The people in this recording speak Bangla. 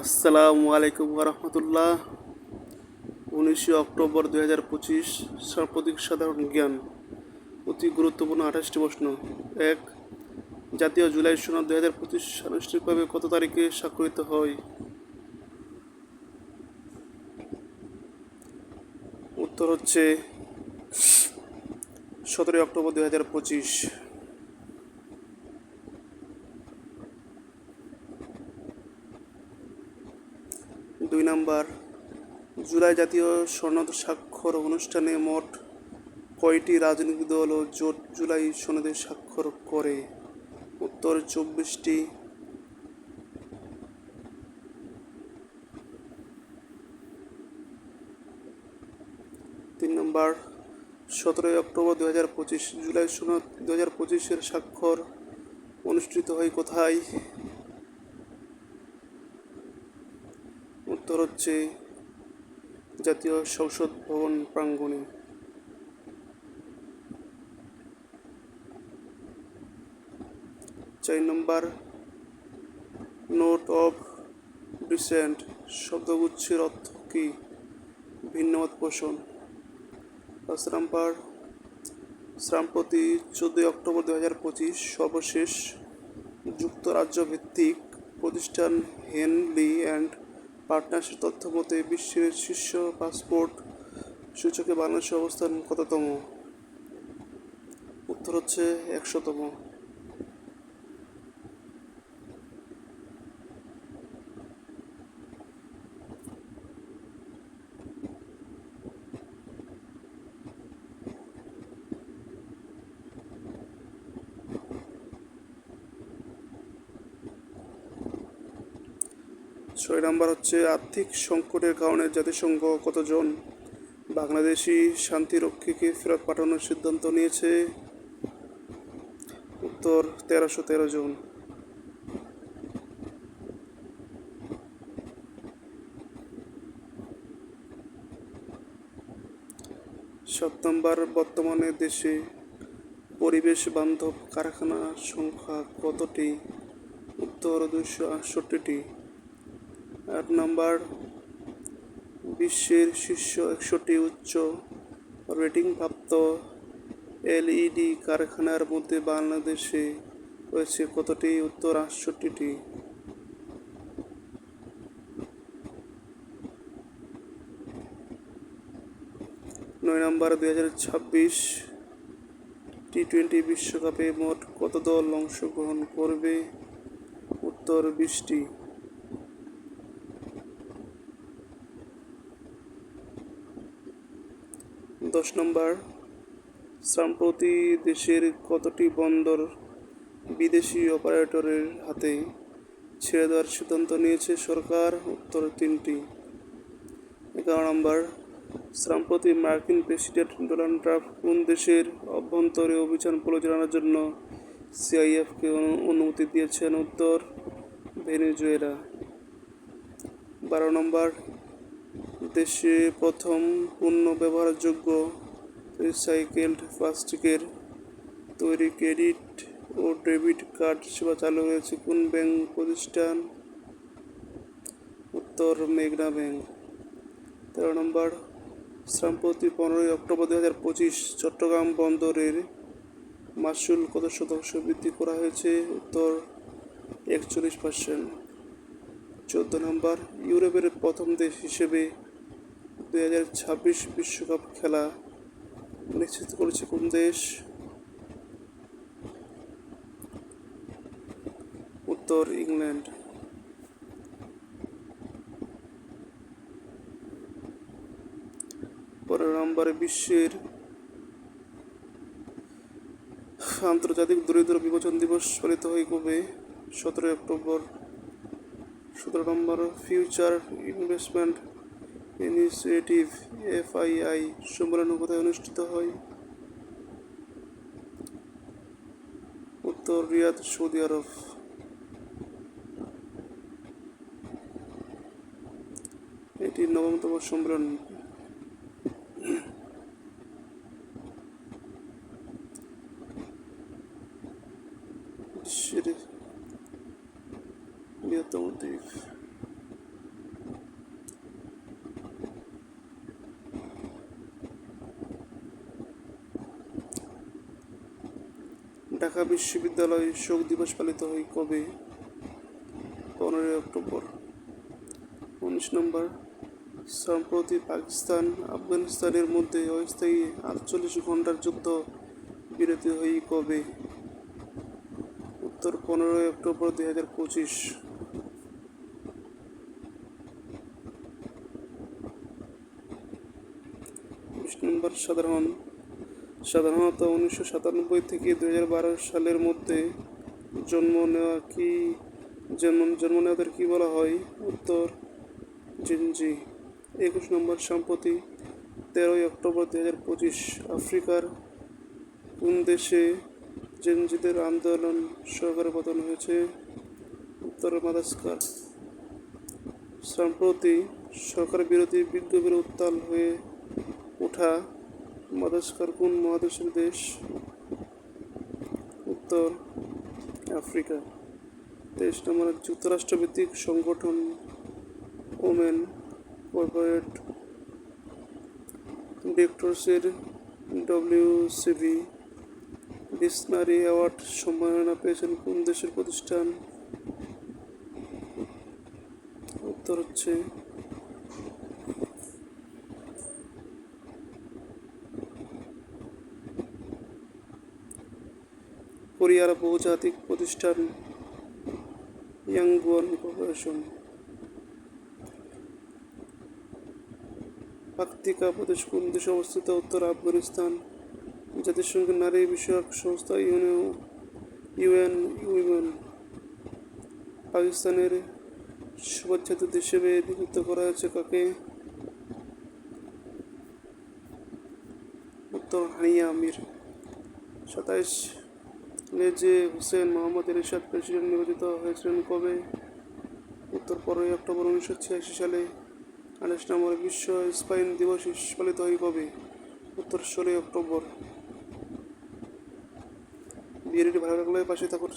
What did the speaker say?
আসসালামু আলাইকুম রহমতুল্লাহ উনিশে অক্টোবর দুই হাজার পঁচিশ সাম্প্রতিক সাধারণ জ্ঞান। অতি গুরুত্বপূর্ণ আঠাশটি প্রশ্ন। এক, জাতীয় জুলাই সনদ দুই হাজার পঁচিশ আনুষ্ঠানিকভাবে কত তারিখে স্বাক্ষরিত হয়? উত্তর হচ্ছে সতেরোই অক্টোবর দুই হাজার পঁচিশ। দুই নাম্বার, জুলাই জাতীয় সনদ স্বাক্ষর অনুষ্ঠানে মোট কয়টি রাজনৈতিক দল ও জোট জুলাই সনদে স্বাক্ষর করে? উত্তর চব্বিশটি। তিন নম্বর, সতেরোই অক্টোবর দু হাজার পঁচিশ, জুলাই সনদ দু হাজার পঁচিশের স্বাক্ষর অনুষ্ঠিত হয় কোথায়? উত্তর হচ্ছে জাতীয় সংসদ ভবন প্রাঙ্গণে। চার নম্বর নোট অফ ডিসেন্ট শব্দগুচ্ছের অর্থ কি? ভিন্নমত পোষণ। পাঁচ নাম্বার, সাম্প্রতি চোদ্দই অক্টোবর দু হাজার পঁচিশ সর্বশেষ যুক্তরাজ্য ভিত্তিক প্রতিষ্ঠান হেনলি অ্যান্ড পার্টনার্সের তথ্য মতে বিশ্বের শীর্ষ পাসপোর্ট সূচকে বাংলাদেশের অবস্থান কততম? উত্তর হচ্ছে একশোতম। ছয় নাম্বার হচ্ছে আর্থিক সংকটের কারণে জাতিসংঘ কতজন বাংলাদেশি শান্তিরক্ষীকে ফেরত পাঠানোর সিদ্ধান্ত নিয়েছে? উত্তর, তেরোশো তেরো জন। সাত নম্বর, বর্তমানে দেশে পরিবেশ বান্ধব কারখানার সংখ্যা কতটি? উত্তর দুশো আটষট্টিটি। আট নম্বর, বিশ্বের শীর্ষ একশোটি উচ্চ রেটিংপ্রাপ্ত এলইডি কারখানার মধ্যে বাংলাদেশে রয়েছে কতটি? উত্তর আটষট্টিটি। নয় নম্বর, দুই হাজার ছাব্বিশ টি টোয়েন্টি বিশ্বকাপে মোট কত দল অংশগ্রহণ করবে? উত্তর বিশটি। দশ নম্বর। সম্প্রতি দেশের কতটি বন্দর বিদেশি অপারেটরের হাতে ছেড়ে দেওয়ার সিদ্ধান্ত নিয়েছে সরকার? উত্তর তিনটি। এগারো নম্বর, সম্প্রতি মার্কিন প্রেসিডেন্ট ডোনাল্ড ট্রাম্প কোন দেশের অভ্যন্তরে অভিযান পরিচালনার জন্য সিআইএফকে অনুমতি দিয়েছেন? উত্তর, ভেনেজুয়েলা। বারো নম্বর দেশে প্রথম পূর্ণ ব্যবহারযোগ্য রিসাইকেলড প্লাস্টিকের তৈরি ক্রেডিট ও ডেবিট কার্ড সেবা চালু হয়েছে কোন ব্যাংক প্রতিষ্ঠান? উত্তর, মেঘনা ব্যাংক। তেরো নম্বর সম্প্রতি পনেরোই অক্টোবর দু হাজার পঁচিশ, চট্টগ্রাম বন্দরের মাসুল কত শতাংশ বৃদ্ধি করা হয়েছে? উত্তর, একচল্লিশ পার্সেন্ট চোদ্দ নম্বর, ইউরোপের প্রথম দেশ হিসেবে দুই হাজার ছাব্বিশ বিশ্বকাপ খেলা নিশ্চিত করেছে কোন দেশ? উত্তর, ইংল্যান্ড। পরের নম্বরে বিশ্বের আন্তর্জাতিক দরিদ্র বিমোচন দিবস পালিত হয় কবে? সতেরোই অক্টোবর। সতেরো নম্বর, ফিউচার ইনভেস্টমেন্ট ইনিশিয়েটিভ এফআইআই সম্মেলন কোথায় অনুষ্ঠিত হয়। উত্তর রিয়াদ, সৌদি আরব। এটি নবমতম সম্মেলন। বৃহত্তম দ্বীপ। ঢাকা বিশ্ববিদ্যালয় শোক দিবস পালিত হয় কবে? পনেরোই অক্টোবর। উনিশ নম্বর। সম্প্রতি পাকিস্তান, আফগানিস্তানের মধ্যে অস্থায়ী আটচল্লিশ ঘণ্টার যুদ্ধ বিরতি হয় কবে? উত্তর, পনেরোই অক্টোবর দুই হাজার পঁচিশ। নম্বর, সাধারণ সাধারণত উনিশশো সাতানব্বই থেকে দুই হাজার বারো সালের মধ্যে জন্ম নেওয়া কি, জন্ম জন্ম নেওয়াদের কী বলা হয়? উত্তর, জিনজি। একুশ নম্বর সম্প্রতি তেরোই অক্টোবর দুই হাজার পঁচিশ আফ্রিকার কোন দেশে জেনজিদের আন্দোলন সরকারে পতন হয়েছে? উত্তর মাদাস্কার সম্প্রতি সরকার বিরোধী বিদ্রোহের উত্তাল হয়ে ওঠা মাদাস্কার কোন মহাদেশের দেশ? উত্তর আফ্রিকা। তেইশ নম্বর যুক্তরাষ্ট্রভিত্তিক সংগঠন, ওমেন কর্পোরেট ডিরেক্টরসের ডব্লিউসিবি। ডিসনারি অ্যাওয়ার্ড সম্মাননা পেয়েছেন কোন দেশের প্রতিষ্ঠান? উত্তর হচ্ছে কোরিয়ার বহুজাতিক প্রতিষ্ঠান ইয়াংগুয়ান কর্পোরেশন। পাকতিকা প্রদেশ কোন দেশে অবস্থিত উত্তর আফগানিস্তান জাতিসংঘের নারী বিষয়ক সংস্থা ইউনিও ইউএন উইমেন পাকিস্তানের শুভেচ্ছাদূত হিসেবে নিযুক্ত করা হয়েছে কাকে? উত্তর হানিয়া আমির। সাতাইশ লেজে হুসেন মোহাম্মদ এরশাদ প্রেসিডেন্ট নির্বাচিত হয়েছিলেন কবে? উত্তর পনেরোই অক্টোবর উনিশশো ছিয়াশি সালে। আঠাশ নম্বর বিশ্ব স্পাইন দিবস পালিত হয় কবে? উত্তর ষোলোই অক্টোবর। ভিডিওটি ভালো লাগলে পাশে থাকুন।